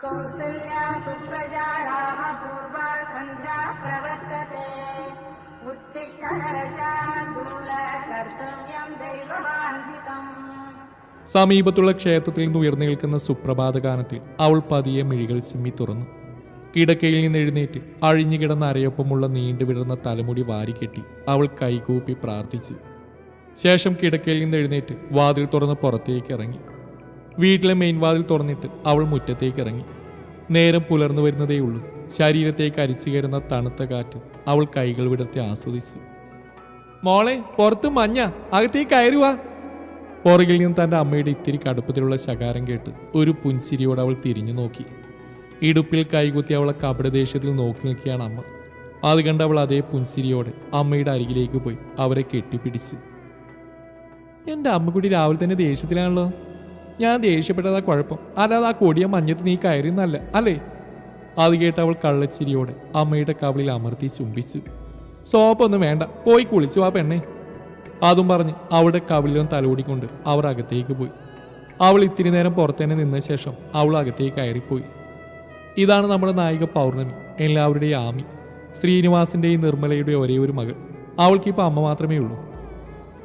कौसल्या सुप्रजा रामपूर्वा सन्ध्या प्रवर्तते उत्तिष्ठ नरशार्दूल कर्तव्यं दैवमान्वितम् സമീപത്തുള്ള ക്ഷേത്രത്തിൽ നിന്ന് ഉയർന്നു നിൽക്കുന്ന സുപ്രഭാത ഗാനത്തിൽ അവൾ പതിയെ മിഴികൾ ചിമ്മി തുറന്നു കിടക്കയിൽ നിന്ന് എഴുന്നേറ്റ് അഴിഞ്ഞു കിടന്ന അരയൊപ്പമുള്ള നീണ്ടു വിടർന്ന തലമുടി വാരിക്കെട്ടി അവൾ കൈകൂപ്പി പ്രാർത്ഥിച്ചു ശേഷം കിടക്കയിൽ നിന്ന് എഴുന്നേറ്റ് വാതിൽ തുറന്ന് പുറത്തേക്ക് ഇറങ്ങി വീട്ടിലെ മെയിൻ വാതിൽ തുറന്നിട്ട് അവൾ മുറ്റത്തേക്ക് ഇറങ്ങി. നേരം പുലർന്നു വരുന്നതേയുള്ളൂ. ശരീരത്തേക്ക് അരിച്ചു കയറുന്ന തണുത്ത കാറ്റ് അവൾ കൈകൾ വിടർത്തി ആസ്വദിച്ചു. മോളെ പുറത്ത് മഞ്ഞ. അകത്തേക്ക് കയറുവാ പുറകിൽ നിന്ന് തന്റെ അമ്മയുടെ ഇത്തിരി കടുപ്പത്തിലുള്ള ശകാരം കേട്ട് ഒരു പുൻസിരിയോട് അവൾ തിരിഞ്ഞു നോക്കി. ഇടുപ്പിൽ കൈകുത്തി അവളെ കപടദേഷ്യത്തിൽ നോക്കി നിൽക്കുകയാണ് അമ്മ. അത് കണ്ട് അവൾ അതേ പുൻസിരിയോടെ അമ്മയുടെ അരികിലേക്ക് പോയി അവരെ കെട്ടിപ്പിടിച്ച്. എന്റെ അമ്മക്കുട്ടി രാവിലെ തന്നെ ദേഷ്യത്തിലാണല്ലോ. ഞാൻ ദേഷ്യപ്പെട്ടതാ കുഴപ്പം. അല്ലാതെ ആ കൊടിയ മഞ്ഞത്ത് നീ കയറിയെന്നല്ല അല്ലേ? അത് കേട്ട് അവൾ കള്ളച്ചിരിയോടെ അമ്മയുടെ കവളിൽ അമർത്തി ചുംബിച്ചു. സോപ്പൊന്നും വേണ്ട പോയി കുളിച്ചു ആ പെണ്ണെ. അതും പറഞ്ഞ് അവളുടെ കവിളിലും തലോടിക്കൊണ്ട് അവർ അകത്തേക്ക് പോയി. അവൾ ഇത്തിരി നേരം പുറത്തുതന്നെ നിന്ന ശേഷം അവൾ അകത്തേക്ക് കയറിപ്പോയി. ഇതാണ് നമ്മുടെ നായിക പൗർണമി എല്ലാവരുടെയും ആമി. ശ്രീനിവാസിന്റെയും നിർമ്മലയുടെ ഒരേ ഒരു മകൾ. അവൾക്കിപ്പോൾ അമ്മ മാത്രമേ ഉള്ളൂ.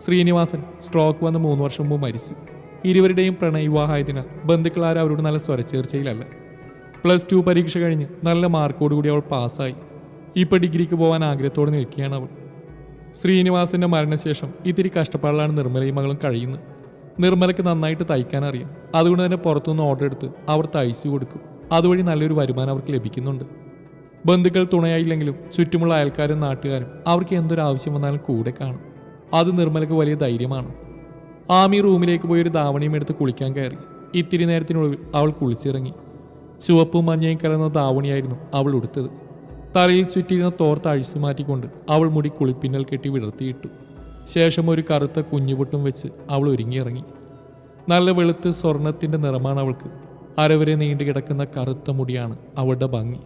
ശ്രീനിവാസൻ സ്ട്രോക്ക് വന്ന് മൂന്ന് വർഷം മുമ്പ് മരിച്ചു. ഇരുവരുടെയും പ്രണയവിവാഹമായതിനാൽ ബന്ധുക്കളാരും അവരോട് നല്ല സ്വരച്ചേർച്ചയിലല്ല. പ്ലസ് ടു പരീക്ഷ കഴിഞ്ഞ് നല്ല മാർക്കോടുകൂടി അവൾ പാസ്സായി. ഇപ്പോൾ ഡിഗ്രിക്ക് പോകാൻ ആഗ്രഹത്തോടെ നിൽക്കുകയാണ് അവൾ. ശ്രീനിവാസന്റെ മരണശേഷം ഇത്തിരി കഷ്ടപ്പാടിലാണ് നിർമ്മലയും മകളും കഴിയുന്നത്. നിർമ്മലയ്ക്ക് നന്നായിട്ട് തയ്ക്കാൻ അറിയാം. അതുകൊണ്ട് തന്നെ പുറത്തുനിന്ന് ഓർഡർ എടുത്ത് അവർ തയ്ച്ചു കൊടുക്കും. അതുവഴി നല്ലൊരു വരുമാനം അവർക്ക് ലഭിക്കുന്നുണ്ട്. ബന്ധുക്കൾ തുണയായില്ലെങ്കിലും ചുറ്റുമുള്ള അയൽക്കാരും നാട്ടുകാരും അവർക്ക് എന്തൊരു ആവശ്യം വന്നാലും കൂടെ കാണും. അത് നിർമ്മലയ്ക്ക് വലിയ ധൈര്യമാണ്. ആമി റൂമിലേക്ക് പോയി ഒരു ദാവണിയും എടുത്ത് കുളിക്കാൻ കയറി. ഇത്തിരി നേരത്തിനുള്ളിൽ അവൾ കുളിച്ചിറങ്ങി. ചുവപ്പും മഞ്ഞയും കലർന്ന ദാവണിയായിരുന്നു അവൾ ഉടുത്തത്. തലയിൽ ചുറ്റിയിരുന്ന തോർത്ത് അഴിച്ചു മാറ്റിക്കൊണ്ട് അവൾ മുടി കുളിപ്പിന്നൽ കെട്ടി വിടർത്തിയിട്ടു. ശേഷം ഒരു കറുത്ത കുഞ്ഞുപൊട്ടും വെച്ച് അവൾ ഒരുങ്ങിയിറങ്ങി. നല്ല വെളുത്ത് സ്വർണത്തിന്റെ നിറമാണ് അവൾക്ക്. അരവരെ നീണ്ടു കിടക്കുന്ന കറുത്ത മുടിയാണ് അവളുടെ ഭംഗി.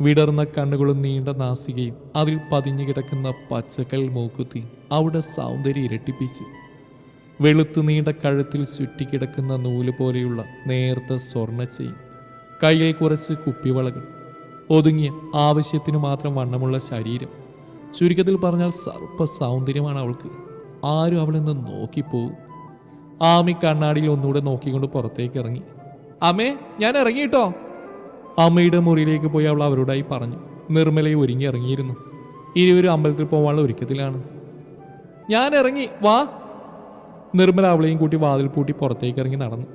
വിടർന്ന കണ്ണുകളും നീണ്ട നാസികയും അതിൽ പതിഞ്ഞു കിടക്കുന്ന പച്ചക്കൽ മൂക്കുത്തി അവളുടെ സൗന്ദര്യം ഇരട്ടിപ്പിച്ചു. വെളുത്തു നീണ്ട കഴുത്തിൽ ചുറ്റിക്കിടക്കുന്ന നൂൽ പോലെയുള്ള നേർത്ത സ്വർണ ചെയിൻ കയ്യിൽ കുറച്ച് കുപ്പിവളകൾ ഒതുങ്ങിയ ആവശ്യത്തിന് മാത്രം വണ്ണമുള്ള ശരീരം. ചുരുക്കത്തിൽ പറഞ്ഞാൽ സർപ്പ സൗന്ദര്യമാണ് അവൾക്ക്. ആരും അവളിൽ നിന്ന് നോക്കിപ്പോവും. ആമി കണ്ണാടിയിൽ ഒന്നുകൂടെ നോക്കിക്കൊണ്ട് പുറത്തേക്ക് ഇറങ്ങി അമ്മേ ഞാൻ ഇറങ്ങിയിട്ടോ? അമ്മയുടെ മുറിയിലേക്ക് പോയി അവൾ അവരോടായി പറഞ്ഞു. നിർമ്മലയെ ഒരുങ്ങി ഇറങ്ങിയിരുന്നു. ഇരുവരും അമ്പലത്തിൽ പോകാനുള്ള ഒരുക്കത്തിലാണ്. ഞാൻ ഇറങ്ങി വാ. നിർമ്മല അവളെയും കൂട്ടി വാതിൽ പൂട്ടി പുറത്തേക്ക് ഇറങ്ങി നടന്നു.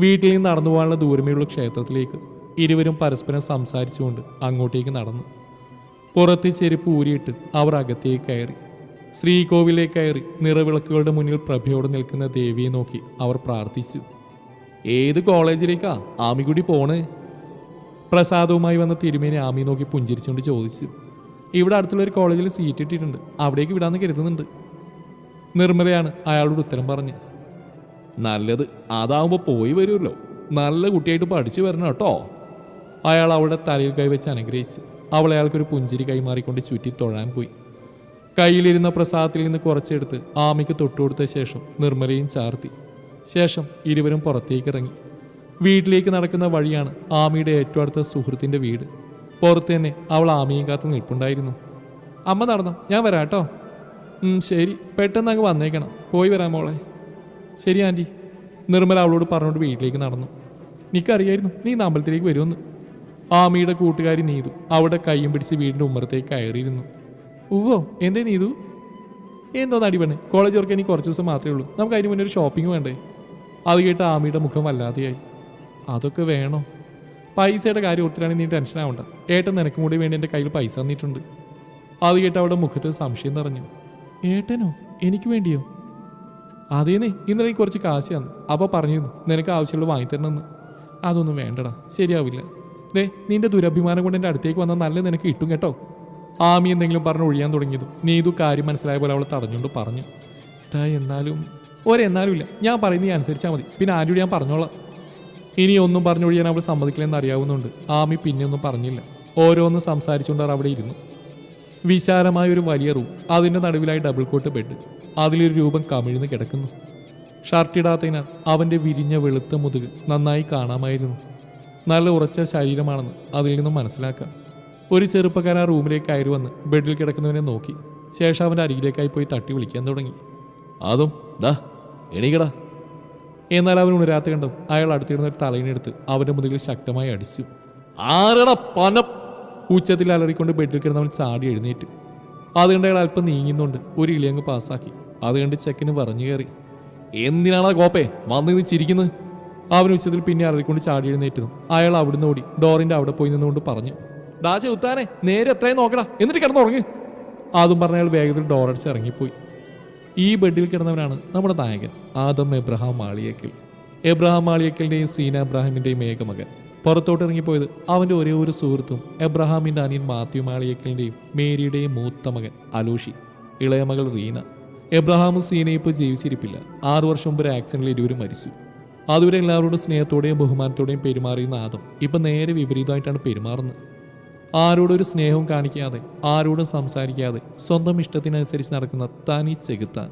വീട്ടിൽ നിന്ന് നടന്നു പോകാനുള്ള ദൂരമേയുള്ള ക്ഷേത്രത്തിലേക്ക് ഇരുവരും പരസ്പരം സംസാരിച്ചുകൊണ്ട് അങ്ങോട്ടേക്ക് നടന്നു. പുറത്ത് ചെരുപ്പ് ഊരിയിട്ട് അവർ അകത്തേക്ക് കയറി. ശ്രീകോവിലേക്ക് കയറി നിറവിളക്കുകളുടെ മുന്നിൽ പ്രഭയോട് നിൽക്കുന്ന ദേവിയെ നോക്കി അവർ പ്രാർത്ഥിച്ചു. ഏത് കോളേജിലേക്കാ ആമിക്കുട്ടി പോണേ? പ്രസാദവുമായി വന്ന തിരുമേനി ആമി നോക്കി പുഞ്ചിരിച്ചുകൊണ്ട് ചോദിച്ചു. ഇവിടെ അടുത്തുള്ള ഒരു കോളേജിൽ സീറ്റ് ഇട്ടിട്ടുണ്ട്. അവിടേക്ക് വിടാമെന്ന് കരുതുന്നുണ്ട്. നിർമ്മലയാണ് അയാളോട് ഉത്തരം പറഞ്ഞ്. നല്ലത് അതാവുമ്പോൾ പോയി വരുമല്ലോ. നല്ല കുട്ടിയായിട്ട് പഠിച്ചു വരണം കേട്ടോ. അയാൾ അവളുടെ തലയിൽ കൈവച്ച് അനുഗ്രഹിച്ച് അവൾ അയാൾക്കൊരു പുഞ്ചിരി കൈമാറിക്കൊണ്ട് ചുറ്റി തൊഴാൻ പോയി. കയ്യിലിരുന്ന പ്രസാദത്തിൽ നിന്ന് കുറച്ചെടുത്ത് ആമിക്ക് തൊട്ടുകൊടുത്ത ശേഷം നിർമ്മലയും ചാർത്തി. ശേഷം ഇരുവരും പുറത്തേക്ക് ഇറങ്ങി. വീട്ടിലേക്ക് നടക്കുന്ന വഴിയാണ് ആമിയുടെ ഏറ്റവും അടുത്ത സുഹൃത്തിന്റെ വീട്. പുറത്ത് തന്നെ അവൾ ആമിയും കാത്ത് നിൽപ്പുണ്ടായിരുന്നു. അമ്മ നടന്നോ? ഞാൻ വരാം കേട്ടോ. ശരി. പെട്ടെന്ന് അങ്ങ് വന്നേക്കണം. പോയി വരാം മോളെ. ശരി ആന്റി നിർമ്മല അവളോട് പറഞ്ഞുകൊണ്ട് വീട്ടിലേക്ക് നടന്നു. എനിക്കറിയായിരുന്നു നീ ഇന്ന് അമ്പലത്തിലേക്ക് വരുമെന്ന്. ആമിയുടെ കൂട്ടുകാരി നീതു അവിടെ കയ്യും പിടിച്ച് വീടിന്റെ ഉമ്മറത്തേക്ക് കയറിയിരുന്നു. ഉവ്വോ എന്തേ നീതു? എന്തോ നടി പെണ്ണേ. കോളേജ് വർക്ക് എനിക്ക് കുറച്ച് ദിവസം മാത്രമേ ഉള്ളൂ. നമുക്ക് അതിന് മുന്നേ ഒരു ഷോപ്പിംഗ് വേണ്ടേ? അത് കേട്ട് ആമിയുടെ മുഖം വല്ലാതെയായി. അതൊക്കെ വേണോ? പൈസയുടെ കാര്യം ഒത്തിരിയാണെങ്കിൽ നീ ടെൻഷൻ ആവണ്ട. ഏട്ടൻ നിനക്കും കൂടി വേണ്ടി എന്റെ കയ്യിൽ പൈസ തന്നിട്ടുണ്ട്. അത് കേട്ട് അവിടെ മുഖത്ത് സംശയം നിറഞ്ഞു. ഏട്ടനോ? എനിക്ക് വേണ്ടിയോ? അതേന്നേ ഇന്നലെ കുറച്ച് കാശ് തന്നു. അപ്പോൾ പറഞ്ഞിരുന്നു നിനക്ക് ആവശ്യമുള്ളത് വാങ്ങിത്തരണമെന്ന് അതൊന്നും വേണ്ടടാ ശരിയാവില്ല. ദേ നിന്റെ ദുരഭിമാനം കൊണ്ട് എന്റെ അടുത്തേക്ക് വന്നാൽ നല്ല നിനക്ക് കിട്ടും കേട്ടോ. ആമി എന്തെങ്കിലും പറഞ്ഞ് ഒഴിയാൻ തുടങ്ങിയതും നീതു കാര്യം മനസ്സിലായ പോലെ അവൾ തടഞ്ഞുകൊണ്ട് പറഞ്ഞു. താ എന്നാലും ഒരെന്നാലും ഇല്ല. ഞാൻ പറയുന്നത് അനുസരിച്ചാൽ മതി. പിന്നെ ആരോട് ഞാൻ പറഞ്ഞോളാം. ഇനി ഒന്നും പറഞ്ഞൊഴിയാൻ അവൾ സമ്മതിക്കില്ലെന്ന് അറിയാവുന്നുണ്ട് ആമി പിന്നെ ഒന്നും പറഞ്ഞില്ല. ഓരോന്ന് സംസാരിച്ചുകൊണ്ട് അവിടെ ഇരുന്നു. വിശാലമായ ഒരു വലിയ റൂം അതിന്റെ നടുവിലായി ഡബിൾ കോട്ട് ബെഡ് അതിലൊരു രൂപം കമിഴ്ന്ന് കിടക്കുന്നു. ഷർട്ടിടാത്തതിനാൽ അവന്റെ വിരിഞ്ഞ വെളുത്ത മുതുക് നന്നായി കാണാമായിരുന്നു. നല്ല ഉറച്ച ശരീരമാണെന്ന് അതിൽ നിന്നും മനസ്സിലാക്കാം. ഒരു ചെറുപ്പക്കാരൻ ആ റൂമിലേക്ക് കയറി വന്ന് ബെഡിൽ കിടക്കുന്നവനെ നോക്കി. ശേഷം അവന്റെ അരികിലേക്കായി പോയി തട്ടി വിളിക്കാൻ തുടങ്ങി. അതും ഡാ എണീക്കടാ. എന്നാൽ അവൻ ഉണരാത്ത കണ്ടും അയാൾ അടുത്തിരുന്ന ഒരു തലയിനെടുത്ത് അവന്റെ മുതുകിൽ ശക്തമായി അടിച്ചു. ആരട പന ഉച്ചത്തിൽ അലറിക്കൊണ്ട് ബെഡിൽ കിടന്നവൻ ചാടി എഴുന്നേറ്റ്. അത് കണ്ട് അയാൾ അല്പം നീങ്ങുന്നുണ്ട്. ഒരു ഇളിയങ്ങ് പാസ്സാക്കി. അത് കണ്ട് ചെക്കന് പറഞ്ഞു കയറി. എന്തിനാണാ കോപ്പേ വന്ന് നിന്ന് ചിരിക്കുന്നത് അവൻ ഉച്ചത്തിൽ പിന്നെ അലറിക്കൊണ്ട് ചാടി എഴുന്നേറ്റുന്നു അയാൾ അവിടുന്ന് ഓടി ഡോറിന്റെ അവിടെ പോയി നിന്നുകൊണ്ട് പറഞ്ഞു ഡാ ഉത്താനെ നേരെ എത്രയും നോക്കടാ. എന്നിട്ട് കിടന്നുറങ്ങ്. അതും പറഞ്ഞ അയാൾ വേഗത്തിൽ ഡോറടിച്ച് ഇറങ്ങിപ്പോയി. ഈ ബെഡിൽ കിടന്നവനാണ് നമ്മുടെ നായകൻ ആദം എബ്രഹാം മാളിയേക്കൽ. എബ്രഹാം മാളിയേക്കലിന്റെയും സീന ഇബ്രാഹിമിന്റെയും ഏകമകൻ. പുറത്തോട്ട് ഇറങ്ങിപ്പോയത് അവന്റെ ഒരേ ഒരു സുഹൃത്തും എബ്രഹാമിന്റെ അനിയൻ മാത്യു മാളിയക്കലിന്റെയും മേരിയുടെയും മൂത്ത മകൻ അലൂഷി. ഇളയ മകൾ റീന. എബ്രഹാമും സീനയും ഇപ്പോൾ ജീവിച്ചിരിപ്പില്ല. ആറു വർഷം മുമ്പ് ഒരു ആക്സിഡന്റിൽ ഇരുവരും മരിച്ചു. അതുവരെ എല്ലാവരോടും സ്നേഹത്തോടെയും ബഹുമാനത്തോടെയും പെരുമാറിയുന്ന ആദം ഇപ്പം നേരെ വിപരീതമായിട്ടാണ് പെരുമാറുന്നത്. ആരോടൊരു സ്നേഹവും കാണിക്കാതെ ആരോടും സംസാരിക്കാതെ സ്വന്തം ഇഷ്ടത്തിനനുസരിച്ച് നടക്കുന്ന തനി ചെകുത്താൻ.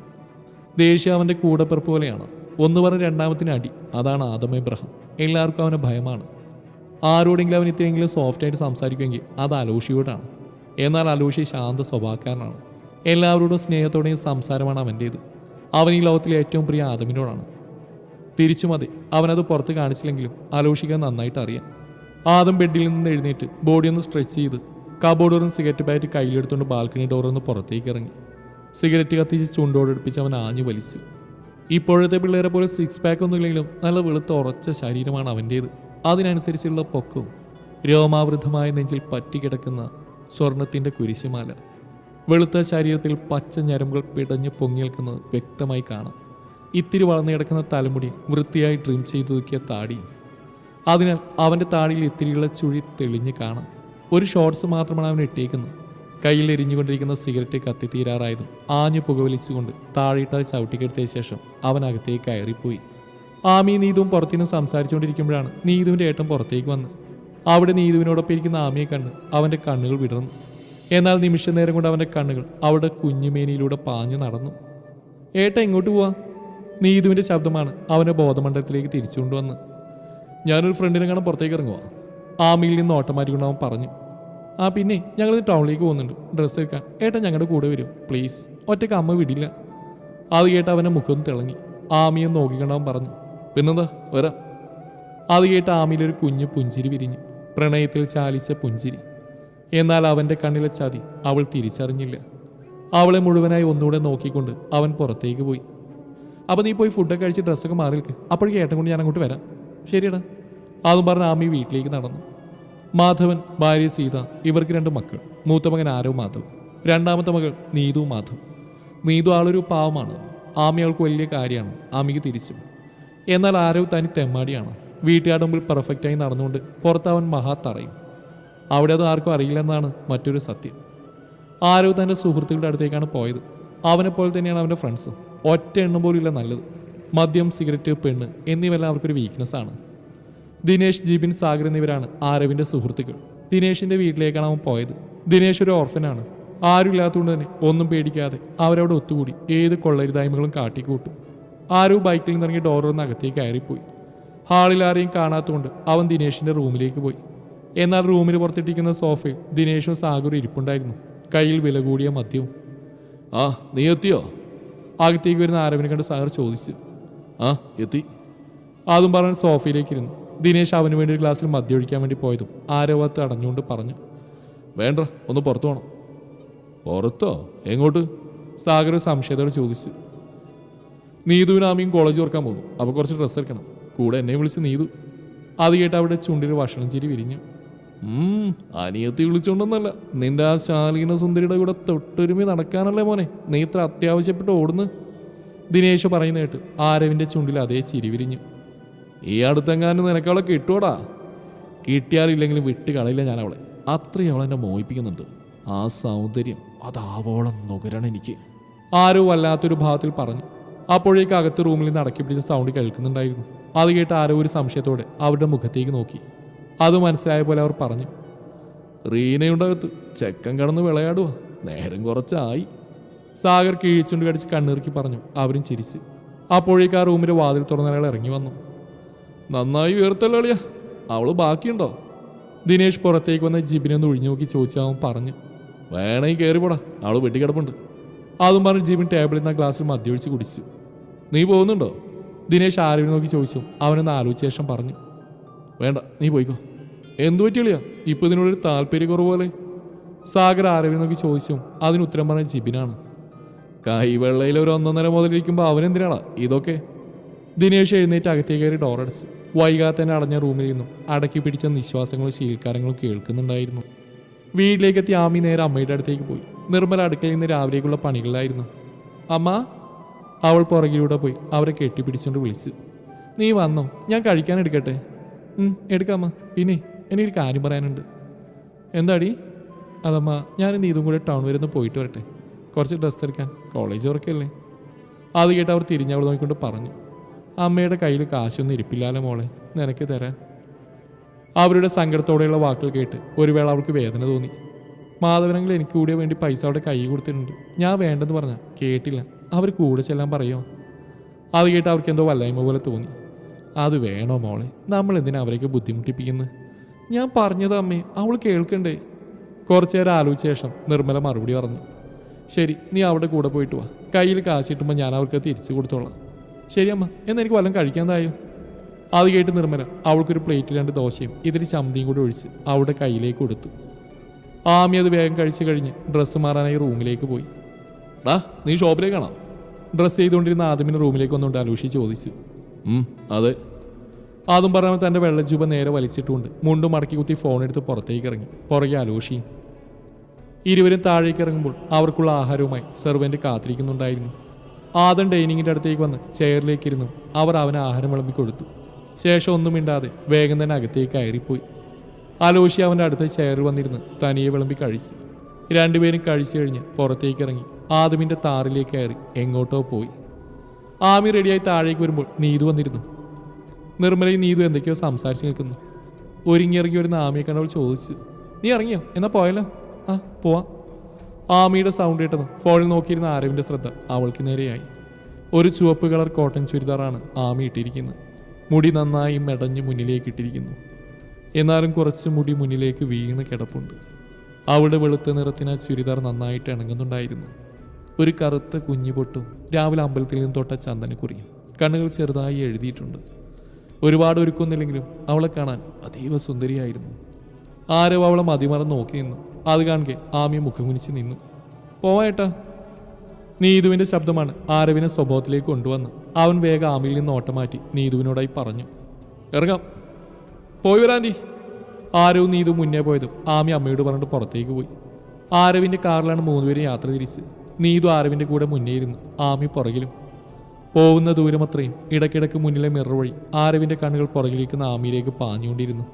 ദേഷ്യം അവന്റെ കൂടപ്പിറപ്പ് പോലെയാണ്. ഒന്ന് പറഞ്ഞ് രണ്ടാമത്തിന് അടി. അതാണ് ആദം എല്ലാവർക്കും അവനെ ഭയമാണ്. ആരോടെങ്കിലും അവൻ ഇത്രയെങ്കിലും സോഫ്റ്റായിട്ട് സംസാരിക്കുമെങ്കിൽ അത് അലോഷിയോടാണ്. എന്നാൽ അലോഷി ശാന്ത സ്വഭാവക്കാരനാണ്. എല്ലാവരോടും സ്നേഹത്തോടെയും സംസാരമാണ് അവന്റേത്. അവൻ ഈ ലോകത്തിലെ ഏറ്റവും പ്രിയ ആദമിനോടാണ്. തിരിച്ചു മതി അവനത് പുറത്ത് കാണിച്ചില്ലെങ്കിലും അലോഷിക്കാൻ നന്നായിട്ട് അറിയാം. ആദം ബെഡിൽ നിന്ന് എഴുന്നേറ്റ് ബോഡി ഒന്ന് സ്ട്രെച്ച് ചെയ്ത് കബോർഡോറും സിഗരറ്റ് പാറ്റ് കയ്യിലെടുത്തുകൊണ്ട് ബാൽക്കണി ഡോറൊന്ന് പുറത്തേക്ക് ഇറങ്ങി. സിഗരറ്റ് കത്തിച്ച് ചുണ്ടോടെടുപ്പിച്ച് അവൻ ആഞ്ഞു വലിച്ചു. ഇപ്പോഴത്തെ പിള്ളേരെ പോലെ സിക്സ് പാക്ക് ഒന്നുമില്ലെങ്കിലും നല്ല വെളുത്ത ഉറച്ച ശരീരമാണ് അവന്റേത്. അതിനനുസരിച്ചുള്ള പൊക്കവും രോമാവൃതമായ നെഞ്ചിൽ പറ്റിക്കിടക്കുന്ന സ്വർണത്തിന്റെ കുരിശുമാല. വെളുത്ത ശരീരത്തിൽ പച്ച ഞരമ്പുകൾ പിടഞ്ഞു പൊങ്ങി നിൽക്കുന്നത് വ്യക്തമായി കാണാം. ഇത്തിരി വളർന്നു കിടക്കുന്ന തലമുടി വൃത്തിയായി ട്രിം ചെയ്തൊതുക്കിയ താടിയും അതിനാൽ അവന്റെ താടിയിൽ ഇത്തിരിയുള്ള ചുഴി തെളിഞ്ഞ് കാണാം. ഒരു ഷോർട്സ് മാത്രമാണ് അവൻ ഇട്ടേക്കുന്നത്. കയ്യിൽ എരിഞ്ഞുകൊണ്ടിരിക്കുന്ന സിഗരറ്റ് കത്തിത്തീരാറായതും ആഞ്ഞു പുകവലിച്ചുകൊണ്ട് താഴെയിട്ട് അത് ചവിട്ടിക്കെടുത്തിയ ശേഷം അവൻ അകത്തേക്ക് കയറിപ്പോയി. ആമി നീതുവും പുറത്തുനിന്ന് സംസാരിച്ചുകൊണ്ടിരിക്കുമ്പോഴാണ് നീതുവിന്റെ ഏട്ടൻ പുറത്തേക്ക് വന്ന് അവിടെ നീതുവിനോടൊപ്പം ഇരിക്കുന്ന ആമിയെ കണ്ട് അവന്റെ കണ്ണുകൾ വിടർന്നു. എന്നാൽ നിമിഷ നേരം കൊണ്ട് അവന്റെ കണ്ണുകൾ അവളുടെ കുഞ്ഞുമേനിയിലൂടെ പാഞ്ഞു നടന്നു. ഏട്ട എങ്ങോട്ട് പോവാ. നീതുവിന്റെ ശബ്ദമാണ് അവനെ ബോധമണ്ഡലത്തിലേക്ക് തിരിച്ചു കൊണ്ടുവന്ന് ഞാനൊരു ഫ്രണ്ടിനെ കാണാൻ പുറത്തേക്ക് ഇറങ്ങുക ആമിയിൽ നിന്ന് ഓട്ടോമാറ്റിക് അവൻ പറഞ്ഞു. ആ പിന്നെ ഞങ്ങൾ ടൗണിലേക്ക് പോകുന്നുണ്ട്. ഡ്രസ്സ് എടുക്കാൻ. ഏട്ടൻ ഞങ്ങളുടെ കൂടെ വരും. പ്ലീസ്. ഒറ്റയ്ക്ക് അമ്മ വിടില്ല. അത് കേട്ട് അവന്റെ മുഖം തിളങ്ങി. ആമിയെ നോക്കിക്കണ്ടവൻ പറഞ്ഞു. പിന്നെന്താ? വരാം. അത് കേട്ട് ആമിയിലൊരു കുഞ്ഞു പുഞ്ചിരി വിരിഞ്ഞു. പ്രണയത്തിൽ ചാലിച്ച പുഞ്ചിരി. എന്നാൽ അവന്റെ കണ്ണിലെ ചതി അവൾ തിരിച്ചറിഞ്ഞില്ല. അവളെ മുഴുവനായി ഒന്നുകൂടെ നോക്കിക്കൊണ്ട് അവൻ പുറത്തേക്ക് പോയി. അപ്പോൾ നീ പോയി ഫുഡൊക്കെ കഴിച്ച് ഡ്രസ്സൊക്കെ മാറി നിൽക്ക്. അപ്പോഴേക്കും ഏട്ടൻ കൊണ്ട് ഞാൻ അങ്ങോട്ട് വരാം. ശരിയടാ. അതും പറഞ്ഞ് ആമി വീട്ടിലേക്ക് നടന്നു. മാധവൻ ഭാര്യ സീത ഇവർക്ക് രണ്ട് മക്കൾ. മൂത്ത മകൻ ആരവ് മാധവ്. രണ്ടാമത്തെ മകൾ നീതു മാധവ്. നീതു ആളൊരു പാവമാണ്. ആമി അവൾക്ക് വലിയ കാര്യമാണ്. ആമിക്ക് തിരിച്ചും. എന്നാൽ ആരവ് തനി തെമ്മാടിയാണ്. വീട്ടുകാരുടെ മുമ്പിൽ പെർഫെക്റ്റായി നടന്നുകൊണ്ട് പുറത്ത് അവൻ മഹാത്തറയും അവിടെ അത് ആർക്കും അറിയില്ലെന്നാണ് മറ്റൊരു സത്യം. ആരവ് തന്റെ സുഹൃത്തുക്കളുടെ അടുത്തേക്കാണ് പോയത്. അവനെ പോലെ തന്നെയാണ് അവന്റെ ഫ്രണ്ട്സും ഒറ്റ എണ്ണം പോലും ഇല്ല നല്ലത്. മദ്യം സിഗരറ്റ് പെണ്ണ് എന്നിവയെല്ലാം അവർക്കൊരു വീക്ക്നെസ്സാണ് ദിനേശ് ജിബിൻ സാഗർ എന്നിവരാണ് ആരവിന്റെ സുഹൃത്തുക്കൾ. ദിനേശിന്റെ വീട്ടിലേക്കാണ് അവൻ പോയത്. ദിനേശ് ഒരു ഓർഫനാണ് ആരും ഇല്ലാത്തതുകൊണ്ട് തന്നെ ഒന്നും പേടിക്കാതെ അവരവിടെ ഒത്തുകൂടി ഏത് കൊള്ളരുതായ്മകളും കാട്ടിക്കൂട്ടും. ആരവ് ബൈക്കിൽ നിന്നിറങ്ങി ഡോർ ഒന്ന് അകത്തേക്ക് കയറിപ്പോയി. ഹാളിൽ ആരെയും കാണാത്തതുകൊണ്ട് അവൻ ദിനേഷിന്റെ റൂമിലേക്ക് പോയി. എന്നാൽ റൂമിന് പുറത്തിട്ടിരിക്കുന്ന സോഫയിൽ ദിനേഷും സാഗറും ഇരിപ്പുണ്ടായിരുന്നു. കയ്യിൽ വില കൂടിയ മദ്യവും. ആ നീ എത്തിയോ? അകത്തേക്ക് വരുന്ന ആരവിനെ കണ്ട് സാഗർ ചോദിച്ചു. ആ എത്തി. അതും പറഞ്ഞ് സോഫയിലേക്ക് ഇരുന്നു. ദിനേശ് അവന് വേണ്ടി ഒരു ഗ്ലാസ്സിൽ മദ്യം ഒഴിക്കാൻ വേണ്ടി പോയതും ആരവത്ത് അടഞ്ഞുകൊണ്ട് പറഞ്ഞു. വേണ്ട ഒന്ന് പുറത്തു പോകണം പുറത്തോ? എങ്ങോട്ട്? സാഗർ സംശയത്തോടെ ചോദിച്ചു. നീതുവിനും ആമിയും കോളേജ് ഓർക്കാൻ പോകുന്നു അപ്പോൾ കുറച്ച് ഡ്രസ്സ് എടുക്കണം. കൂടെ എന്നെ വിളിച്ച് നീതു. അത് കേട്ട് അവിടെ ചുണ്ടിൽ ഭക്ഷണം ചിരി വിരിഞ്ഞു. അനിയത്തി വിളിച്ചോണ്ടൊന്നല്ല. നിന്റെ ആ ശാലീന സുന്ദരിയുടെ കൂടെ തൊട്ടൊരുമി നടക്കാനല്ലേ മോനെ? നീ ഇത്ര അത്യാവശ്യപ്പെട്ട് ഓടുന്നു? ദിനേശ് പറയുന്ന കേട്ട് ആരവിന്റെ ചുണ്ടിൽ അതേ ചിരി വിരിഞ്ഞു. ഈ അടുത്തെങ്ങാനും നിനക്കവളെ കിട്ടുവോടാ? കിട്ടിയാലില്ലെങ്കിലും വിട്ട് കളയില്ല ഞാൻ അവളെ. അത്രയും അവളെ എന്നെ മോഹിപ്പിക്കുന്നുണ്ട്. ആ സൗന്ദര്യം അതാവോളം നുകരണം എനിക്ക്. ആരോ വല്ലാത്തൊരു ഭാഗത്തിൽ പറഞ്ഞു. അപ്പോഴേക്ക് അകത്ത് റൂമിൽ നിന്ന് അടക്കി പിടിച്ച സൗണ്ട് കേൾക്കുന്നുണ്ടായിരുന്നു. അത് കേട്ട് ആരോ ഒരു സംശയത്തോടെ അവരുടെ മുഖത്തേക്ക് നോക്കി. അത് മനസ്സിലായ പോലെ അവർ പറഞ്ഞു റീനയുണ്ടകത്ത് ചെക്കൻ കിടന്ന് വിളയാടുക നേരം കുറച്ചായി. സാഗർ കീഴിച്ചുകൊണ്ട് കടിച്ച് കണ്ണിറുക്കി പറഞ്ഞു അവരും ചിരിച്ച്. അപ്പോഴേക്ക് ആ റൂമിന്റെ വാതിൽ തുറന്ന അയാൾ ഇറങ്ങി വന്നു. നന്നായി ഉയർത്തല്ലോ അളിയ. അവൾ ബാക്കിയുണ്ടോ? ദിനേഷ് പുറത്തേക്ക് വന്ന ജിബിനെ ഒന്ന് ഒഴിഞ്ഞു നോക്കി ചോദിച്ചു അവൻ പറഞ്ഞു വേണമെങ്കിൽ കയറിപ്പോടാ പോടാ. അവൾ വെട്ടിക്കിടപ്പുണ്ട്. അതും പറഞ്ഞ് ജീവൻ ടേബിളിൽ നിന്ന് ആ ഗ്ലാസ്സിൽ മദ്യയൊഴിച്ച് കുടിച്ചു. നീ പോകുന്നുണ്ടോ? ദിനേശ് ആരവിനെ നോക്കി ചോദിച്ചു. അവനൊന്ന് ആലോചിച്ച ശേഷം പറഞ്ഞു. വേണ്ട നീ പോയിക്കോ. എന്തു പറ്റിയളിയാ ഇപ്പൊ ഇതിനോടൊരു താല്പര്യക്കുറവ് പോലെ? സാഗർ ആരവിനെ നോക്കി ചോദിച്ചു. അതിന് ഉത്തരം പറഞ്ഞ ജിബിനാണ്. കൈവെള്ളയിൽ ഒരു ഒന്നൊന്നര മുതലിരിക്കുമ്പോൾ അവനെന്തിനാടാ? ഇതൊക്കെ? ദിനേഷ് എഴുന്നേറ്റ് അകത്തേ കയറി ഡോറടിച്ചു വൈകാതെ തന്നെ അടഞ്ഞ റൂമിൽ നിന്നും അടക്കി പിടിച്ച നിശ്വാസങ്ങളും ശീൽക്കാരങ്ങളും കേൾക്കുന്നുണ്ടായിരുന്നു. വീട്ടിലേക്കെത്തി ആമി നേരെ അമ്മയുടെ അടുത്തേക്ക് പോയി. നിർമ്മല അടുക്കളയിൽ നിന്ന് രാവിലേക്കുള്ള പണികളിലായിരുന്നു. അമ്മ അവൾ പുറകിലൂടെ പോയി അവരെ കെട്ടിപ്പിടിച്ചുകൊണ്ട് വിളിച്ചു. നീ വന്നോ? ഞാൻ കഴിക്കാൻ എടുക്കട്ടെ. എടുക്കാമ്മ പിന്നെ എനിക്കൊരു കാര്യം പറയാനുണ്ട്. എന്താടി? അതമ്മ ഞാൻ നീതും കൂടെ ടൗൺ വരെ ഒന്ന് പോയിട്ട് വരട്ടെ. കുറച്ച് ഡ്രസ്സ് എടുക്കാൻ. കോളേജ് ഉറക്കല്ലേ അത് കേട്ട് അവർ തിരിഞ്ഞവൾ നോക്കിക്കൊണ്ട് പറഞ്ഞു. അമ്മയുടെ കയ്യിൽ കാശൊന്നും ഇരിപ്പില്ലാലോ മോളെ. നിനക്ക് തരാൻ. അവരുടെ സങ്കടത്തോടെയുള്ള വാക്കുകൾ കേട്ട് ഒരു വേള അവൾക്ക് വേദന തോന്നി. മാധവനങ്ങൾ എനിക്ക് കൂടിയ വേണ്ടി പൈസ അവിടെ കൈ കൊടുത്തിട്ടുണ്ട്. ഞാൻ വേണ്ടെന്ന് പറഞ്ഞ കേട്ടില്ല. അവർ കൂടെ ചെല്ലാൻ പറയോ? അത് കേട്ട് അവർക്ക് എന്തോ വല്ലായ്മ പോലെ തോന്നി. അത് വേണോ മോളെ? നമ്മൾ എന്തിനാ അവരെയൊക്കെ ബുദ്ധിമുട്ടിപ്പിക്കുന്നത് ഞാൻ പറഞ്ഞത് അമ്മേ അവൾ കേൾക്കണ്ടേ? കുറച്ചു നേരം ആലോചിച്ച ശേഷം നിർമ്മല മറുപടി പറഞ്ഞു. ശരി നീ അവിടെ കൂടെ പോയിട്ട് വാ. കയ്യിൽ കാശ് കിട്ടുമ്പോൾ ഞാൻ അവർക്ക് തിരിച്ചു കൊടുത്തോളാം. ശരി അമ്മ എന്നാൽ എനിക്ക് വല്ലതും കഴിക്കാൻ തായോ? അത് കേട്ട് നിർമ്മല അവൾക്കൊരു പ്ലേറ്റിൽ രണ്ട് ദോശയും ഇതിന് ചമ്മന്തിയും കൂടി ഒഴിച്ച് അവളുടെ കയ്യിലേക്ക് കൊടുത്തു. ആമി അത് വേഗം കഴിച്ചു കഴിഞ്ഞ് ഡ്രസ്സ് മാറാനായി റൂമിലേക്ക് പോയി. ഡാ നീ ഷോപ്പിലേക്കാണോ ഡ്രസ്സ് ചെയ്തുകൊണ്ടിരുന്ന ആദമിന് റൂമിലേക്ക് വന്നുകൊണ്ട് അലൂഷി ചോദിച്ചു. അതെ. അതും പറഞ്ഞാൽ തന്റെ വെള്ളജൂപ നേരെ വലിച്ചിട്ടുണ്ട് മുണ്ടും മടക്കി കുത്തി ഫോൺ എടുത്ത് പുറത്തേക്ക് ഇറങ്ങി. പുറകെ അലൂഷിയും ഇരുവരും താഴേക്ക് ഇറങ്ങുമ്പോൾ അവർക്കുള്ള ആഹാരവുമായി സെർവന്റ് കാത്തിരിക്കുന്നുണ്ടായിരുന്നു. ആദം ഡൈനിങ്ങിന്റെ അടുത്തേക്ക് വന്ന് ചെയറിലേക്ക് ഇരുന്നു അവർ അവന് ആഹാരം വിളമ്പി കൊടുത്തു. ശേഷം ഒന്നും മിണ്ടാതെ വേഗം തന്നെ അകത്തേക്ക് കയറിപ്പോയി. അലോഷി അവന്റെ അടുത്ത ചെയറിൽ വന്നിരുന്ന് തനിയെ വിളമ്പി കഴിച്ചു. രണ്ടുപേരും കഴിച്ചു കഴിഞ്ഞ് പുറത്തേക്ക് ഇറങ്ങി. ആദമിന്റെ താറിലേക്ക് കയറി എങ്ങോട്ടോ പോയി. ആമി റെഡിയായി താഴേക്ക് വരുമ്പോൾ നീതു വന്നിരുന്നു. നിർമ്മലയും നീതു എന്തൊക്കെയോ സംസാരിച്ച് നിൽക്കുന്നു. ഒരുങ്ങിയിറങ്ങി വരുന്ന ആമിയെ കണ്ടവൾ ചോദിച്ചു നീ ഇറങ്ങിയോ? എന്നാ പോയാലോ? ആ പോവാം. ആമിയുടെ സൗണ്ട് കേട്ടതും ഫോണിൽ നോക്കിയിരുന്ന ആരവിന്റെ ശ്രദ്ധ അവൾക്ക് നേരെയായി. ഒരു ചുവപ്പ് കളർ കോട്ടൺ ചുരിദാറാണ് ആമി ഇട്ടിരിക്കുന്നത്. മുടി നന്നായി മെടഞ്ഞ് മുന്നിലേക്ക് ഇട്ടിരിക്കുന്നു. എന്നാലും കുറച്ച് മുടി മുന്നിലേക്ക് വീണ് കിടപ്പുണ്ട്. അവളുടെ വെളുത്ത നിറത്തിന് ആ ചുരിദാർ നന്നായിട്ട് ഇണങ്ങുന്നുണ്ടായിരുന്നു. ഒരു കറുത്ത കുഞ്ഞുപൊട്ടും രാവിലെ അമ്പലത്തിൽ നിന്ന് തൊട്ട ചന്ദനക്കുറിയും കണ്ണുകൾ ചെറുതായി എഴുതിയിട്ടുണ്ട്. ഒരുപാട് ഒരുക്കുന്നില്ലെങ്കിലും അവളെ കാണാൻ അതീവ സുന്ദരിയായിരുന്നു. ആരോ അവളെ മതിമറന്ന് നോക്കി നിന്നു. അത് കാണുകെ ആമി മുഖം കുനിച്ച് നിന്നു. പോവായേട്ടാ നീതുവിന്റെ ശബ്ദമാണ് ആരവിനെ സ്വഭാവത്തിലേക്ക് കൊണ്ടുവന്ന് അവൻ വേഗം ആമിയിൽ നിന്ന് ഓട്ടമാറ്റി നീതുവിനോടായി പറഞ്ഞു. ഇറങ്ങാം. പോയി വരാൻഡി ആരവും നീതു മുന്നേ പോയതും ആമി അമ്മയോട് പറഞ്ഞിട്ട് പുറത്തേക്ക് പോയി. ആരവിന്റെ കാറിലാണ് മൂന്നുപേരും യാത്ര തിരിച്ച്. നീതു ആരവിന്റെ കൂടെ മുന്നേ ഇരുന്നു. ആമി പുറകിലും. പോകുന്ന ദൂരമത്രയും ഇടയ്ക്കിടയ്ക്ക് മുന്നിലെ മിറർ വഴി ആരവിന്റെ കണ്ണുകൾ പുറകിലിരിക്കുന്ന ആമിയിലേക്ക് പാഞ്ഞുകൊണ്ടിരുന്നു.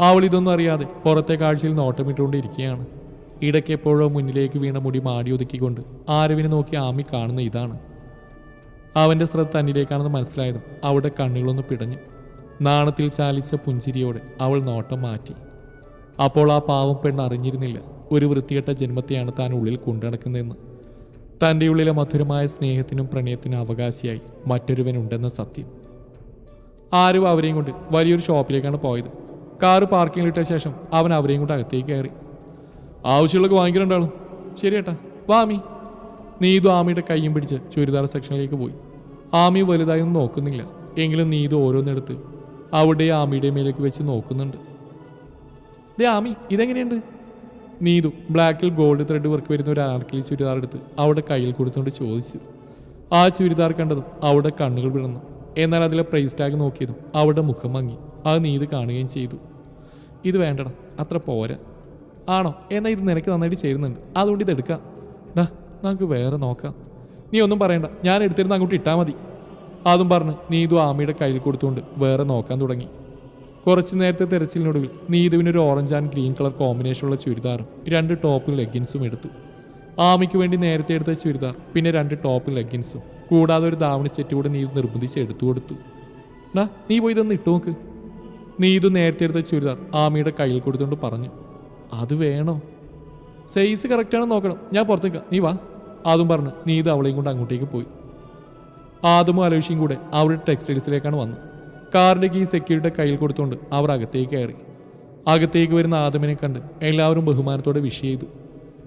അവൾ ഇതൊന്നും അറിയാതെ പുറത്തെ കാഴ്ചയിൽ നോട്ടമിട്ടുകൊണ്ടിരിക്കുകയാണ്. ഇടയ്ക്ക് എപ്പോഴോ മുന്നിലേക്ക് വീണ മുടി മാടി ഒതുക്കിക്കൊണ്ട് ആരവിനെ നോക്കി ആമി കാണുന്ന ഇതാണ്. അവന്റെ ശ്രദ്ധ തന്നിലേക്കാണെന്ന് മനസ്സിലായതും അവളുടെ കണ്ണുകളൊന്ന് പിടഞ്ഞു. നാണത്തിൽ ചാലിച്ച പുഞ്ചിരിയോടെ അവൾ നോട്ടം മാറ്റി. അപ്പോൾ ആ പാവം പെണ്ണ് അറിഞ്ഞിരുന്നില്ല ഒരു വൃത്തികെട്ട ജന്മത്തെയാണ് താൻ ഉള്ളിൽ കൊണ്ടുനടക്കുന്നതെന്ന്. തന്റെ ഉള്ളിലെ മധുരമായ സ്നേഹത്തിനും പ്രണയത്തിനും അവകാശിയായി മറ്റൊരുവനുണ്ടെന്ന സത്യം. ആരും അവരെയും കൊണ്ട് വലിയൊരു ഷോപ്പിലേക്കാണ് പോയത്. കാറ് പാർക്കിങ്ങിലിട്ട ശേഷം അവൻ അവരെയും കൊണ്ട് അകത്തേക്ക് കയറി. ആവശ്യമുള്ളൊക്കെ വാങ്ങിക്കലുണ്ടാളും ശരി ഏട്ടാ വാമി നീതു ആമിയുടെ കൈയും പിടിച്ച് ചുരിദാർ സെക്ഷനിലേക്ക് പോയി. ആമി വലുതായി ഒന്നും നോക്കുന്നില്ല. എങ്കിലും നീതു ഓരോന്നെടുത്ത് അവിടെ ആമിയുടെ മേലേക്ക് വെച്ച് നോക്കുന്നുണ്ട്. ദേ ആമി ഇതെങ്ങനെയുണ്ട്? നീതു ബ്ലാക്കിൽ ഗോൾഡ് ത്രെഡ് വർക്ക് വരുന്ന ഒരു ആർക്കിലി ചുരിദാർ എടുത്ത് അവിടെ കയ്യിൽ കൊടുത്തുകൊണ്ട് ചോദിച്ചു. ആ ചുരിദാർ കണ്ടതും അവിടെ കണ്ണുകൾ വിടുന്നു എന്നാൽ അതിലെ പ്രൈസ് ടാഗ് നോക്കിയതും അവിടെ മുഖം മങ്ങി. അത് നീത് കാണുകയും ചെയ്തു. ഇത് വേണ്ടടാ അത്ര പോരാ. ആണോ? എന്നാൽ ഇത് നിനക്ക് നന്നായിട്ട് ചേരുന്നുണ്ട്. അതുകൊണ്ട് ഇത് എടുക്കാം ഡാ നമുക്ക് വേറെ നോക്കാം. നീ ഒന്നും പറയണ്ട. ഞാൻ എടുത്തിരുന്ന് അങ്ങോട്ട് ഇട്ടാൽ മതി. അതും പറഞ്ഞ് നീതു ആമയുടെ കയ്യിൽ കൊടുത്തുകൊണ്ട് വേറെ നോക്കാൻ തുടങ്ങി. കുറച്ച് നേരത്തെ തെരച്ചിലിനൊടുവിൽ നീതുവിന് ഒരു ഓറഞ്ച് ആൻഡ് ഗ്രീൻ കളർ കോമ്പിനേഷനുള്ള ചുരിദാറും രണ്ട് ടോപ്പും ലെഗിൻസും എടുത്തു. ആമയ്ക്ക് വേണ്ടി നേരത്തെ എടുത്ത ചുരിദാർ പിന്നെ രണ്ട് ടോപ്പും ലെഗിൻസും കൂടാതെ ഒരു ദാവണി സെറ്റ് കൂടെ നീതു നിർബന്ധിച്ച് എടുത്തു കൊടുത്തു. ഡാ നീ പോയി ഇതൊന്ന് ഇട്ടു നോക്ക്. നീതു നേരത്തെ എടുത്ത ചുരിദാർ ആമയുടെ കയ്യിൽ കൊടുത്തുകൊണ്ട് പറഞ്ഞു. അത് വേണോ? സൈസ് കറക്റ്റാണെന്ന് നോക്കണം. ഞാൻ പുറത്തേക്കാം നീ വാ. അതും പറഞ്ഞ് നീതു അവളെയും കൊണ്ട് അങ്ങോട്ടേക്ക് പോയി. ആദമും അലോഷിയും കൂടെ അവരുടെ ടെക്സ്റ്റൈൽസിലേക്കാണ് വന്നത്. കാറിന്റെ കീ സെക്യൂരിറ്റിയുടെ കയ്യിൽ കൊടുത്തുകൊണ്ട് അവർ അകത്തേക്ക് കയറി. അകത്തേക്ക് വരുന്ന ആദമിനെ കണ്ട് എല്ലാവരും ബഹുമാനത്തോടെ വിഷ് ചെയ്തു.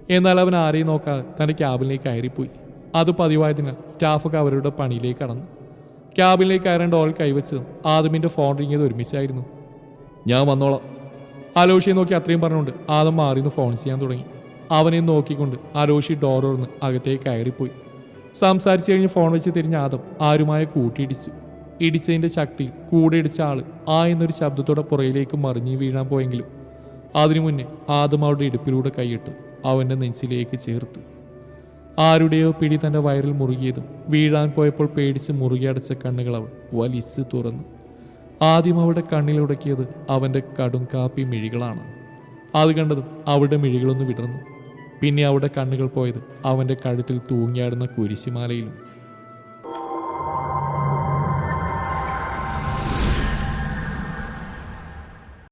എന്നാൽ അവൻ ആരെയും നോക്കാതെ തന്റെ ക്യാബിനിലേക്ക് കയറിപ്പോയി. അത് പതിവായതിനാൽ സ്റ്റാഫൊക്കെ അവരുടെ പണിയിലേക്ക് കടന്നു. ക്യാബിനിലേക്ക് കയറേണ്ട ഓൾ കൈവച്ചതും ആദമിന്റെ ഫോൺ റിങ്ങിയത് ഒരുമിച്ചായിരുന്നു. ഞാൻ വന്നോളാം. അലോഷിയെ നോക്കി അത്രയും പറഞ്ഞുകൊണ്ട് ആദം മാറിന്ന് ഫോൺ ചെയ്യാൻ തുടങ്ങി. അവനെ നോക്കിക്കൊണ്ട് അലോഷി ഡോർ തുറന്ന് അകത്തേക്ക് കയറിപ്പോയി. സംസാരിച്ചു കഴിഞ്ഞ് ഫോൺ വെച്ച് തിരിഞ്ഞ ആദം ആരുമായ കൂട്ടിയിടിച്ചു. ഇടിച്ചതിന്റെ ശക്തി കൂടെ ഇടിച്ച ആൾ ആ എന്നൊരു ശബ്ദത്തോടെ പുറയിലേക്ക് മറിഞ്ഞു വീഴാൻ പോയെങ്കിലും അതിനു മുന്നേ ആദം അവളുടെ ഇടുപ്പിലൂടെ കൈയിട്ട് അവന്റെ നെഞ്ചിലേക്ക് ചേർത്തു. ആരുടെയോ പിടി തന്റെ വയറിൽ മുറുകിയതും വീഴാൻ പോയപ്പോൾ പേടിച്ച് മുറുകിയടച്ച കണ്ണുകൾ അവൾ വലിച്ച് തുറന്നു. ആദ്യം അവളുടെ കണ്ണിലുടക്കിയത് അവന്റെ കടും കാപ്പി മിഴികളാണ്. അത് കണ്ടതും അവളുടെ മിഴികളൊന്ന് വിടർന്നു. പിന്നെ അവിടെ കണ്ണുകൾ പോയത് അവന്റെ കഴുത്തിൽ തൂങ്ങിയാടുന്ന കുരിശിമാലയിലും.